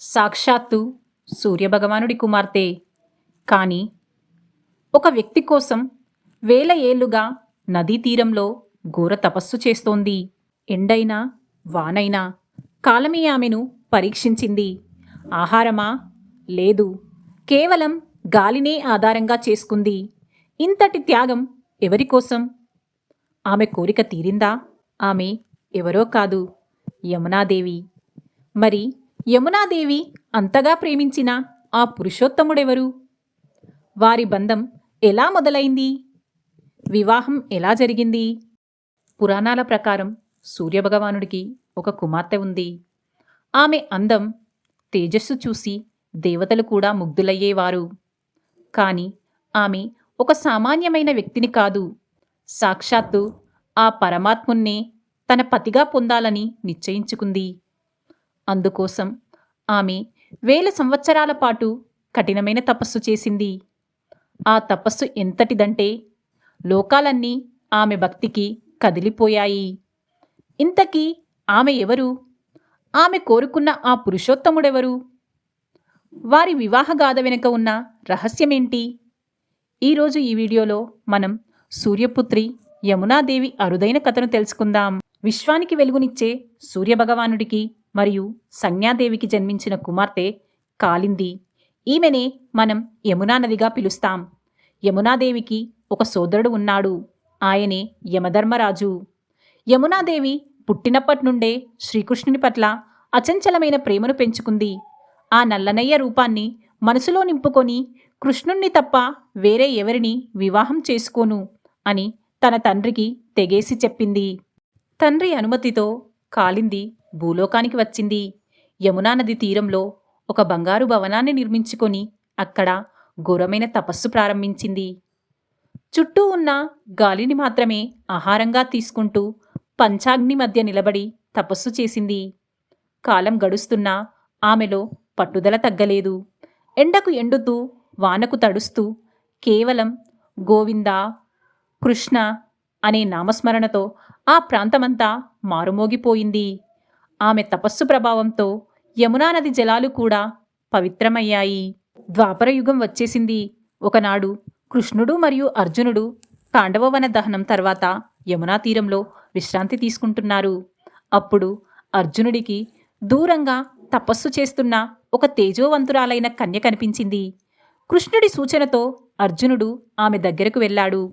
సాక్షాత్తు సూర్యభగవానుడి కుమార్తె. కానీ ఒక వ్యక్తి కోసం వేల ఏళ్ళుగా నదీ తీరంలో ఘోర తపస్సు చేస్తోంది. ఎండైనా వానైనా కాలమే ఆమెను పరీక్షించింది. ఆహారమా? లేదు. కేవలం గాలినే ఆధారంగా చేసుకుంది. ఇంతటి త్యాగం ఎవరి కోసం? ఆమె కోరిక తీరిందా? ఆమె ఎవరో కాదు. యమునాదేవి. మరి యమునాదేవి అంతగా ప్రేమించిన ఆ పురుషోత్తముడెవరు? వారి బంధం ఎలా మొదలైంది? వివాహం ఎలా జరిగింది? పురాణాల ప్రకారం సూర్యభగవానుడికి ఒక కుమార్తె ఉంది. ఆమె అందం తేజస్సు చూసి దేవతలు కూడా ముగ్ధులయ్యేవారు. కాని ఆమె ఒక సామాన్యమైన వ్యక్తిని కాదు. సాక్షాత్తు ఆ పరమాత్మున్నే తన పతిగా పొందాలని నిశ్చయించుకుంది. అందుకోసం ఆమె వేల సంవత్సరాల పాటు కఠినమైన తపస్సు చేసింది. ఆ తపస్సు ఎంతటిదంటే లోకాలన్నీ ఆమె భక్తికి కదిలిపోయాయి. ఇంతకీ ఆమె ఎవరు? ఆమె కోరుకున్న ఆ పురుషోత్తముడెవరు? వారి వివాహగాథ వెనుక ఉన్న రహస్యమేంటి? ఈరోజు ఈ వీడియోలో మనం సూర్యపుత్రి యమునాదేవి అరుదైన కథను తెలుసుకుందాం. విశ్వానికి వెలుగునిచ్చే సూర్యభగవానుడికి మరియు సంజ్ఞాదేవికి జన్మించిన కుమార్తె కాలింది ఈమెనే మనం యమునా నదిగా పిలుస్తాం. యమునాదేవికి ఒక సోదరుడు ఉన్నాడు. ఆయనే యమధర్మరాజు. యమునాదేవి పుట్టినప్పటి నుండే శ్రీకృష్ణుని పట్ల అచంచలమైన ప్రేమను పెంచుకుంది. ఆ నల్లనయ్య రూపాన్ని మనసులో నింపుకొని కృష్ణుణ్ణి తప్ప వేరే ఎవరిని వివాహం చేసుకోను అని తన తండ్రికి తెగేసి చెప్పింది. తండ్రి అనుమతితో కాలింది భూలోకానికి వచ్చింది. యమునా నది తీరంలో ఒక బంగారు భవనాన్ని నిర్మించుకొని అక్కడ ఘోరమైన తపస్సు ప్రారంభించింది. చుట్టూ ఉన్న గాలిని మాత్రమే ఆహారంగా తీసుకుంటూ పంచాగ్ని మధ్య నిలబడి తపస్సు చేసింది. కాలం గడుస్తున్నా ఆమెలో పట్టుదల తగ్గలేదు. ఎండకు ఎండుతూ వానకు తడుస్తూ కేవలం గోవిందా కృష్ణ అనే నామస్మరణతో ఆ ప్రాంతమంతా మారుమోగిపోయింది. ఆమె తపస్సు ప్రభావంతో యమునా నది జలాలు కూడా పవిత్రమయ్యాయి. ద్వాపరయుగం వచ్చేసింది. ఒకనాడు కృష్ణుడు మరియు అర్జునుడు తాండవవన దహనం తర్వాత యమునా తీరంలో విశ్రాంతి తీసుకుంటున్నారు. అప్పుడు అర్జునుడికి దూరంగా తపస్సు చేస్తున్న ఒక తేజోవంతురాలైన కన్య కనిపించింది. కృష్ణుడి సూచనతో అర్జునుడు ఆమె దగ్గరకు వెళ్ళాడు.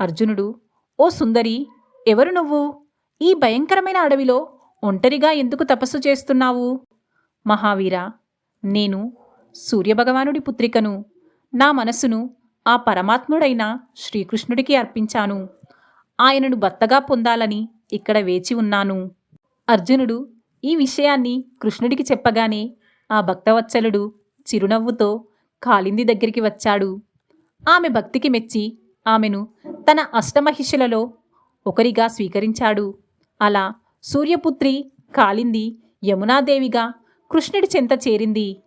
అర్జునుడు ఓ సుందరి ఎవరు నువ్వు? ఈ భయంకరమైన అడవిలో ఒంటరిగా ఎందుకు తపస్సు చేస్తున్నావు? మహావీర నేను సూర్యభగవానుడి పుత్రికను నా మనసును ఆ పరమాత్ముడైన శ్రీకృష్ణుడికి అర్పించాను. ఆయనను భర్తగా పొందాలని ఇక్కడ వేచి ఉన్నాను. అర్జునుడు ఈ విషయాన్ని కృష్ణుడికి చెప్పగానే ఆ భక్తవత్సలుడు చిరునవ్వుతో కాలింది దగ్గరికి వచ్చాడు. ఆమె భక్తికి మెచ్చి ఆమెను తన అష్టమహిషులలో ఒకరిగా స్వీకరించాడు. అలా సూర్యపుత్రి కాలింది యమునాదేవిగా కృష్ణుడి చెంత చేరింది.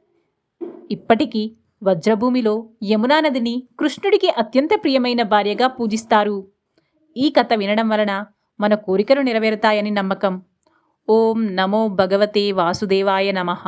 ఇప్పటికీ వజ్రభూమిలో యమునా నదిని కృష్ణుడికి అత్యంత ప్రియమైన భార్యగా పూజిస్తారు. ఈ కథ వినడం వలన మన కోరికలు నెరవేరుతాయని నమ్మకం. ఓం నమో భగవతే వాసుదేవాయ నమః.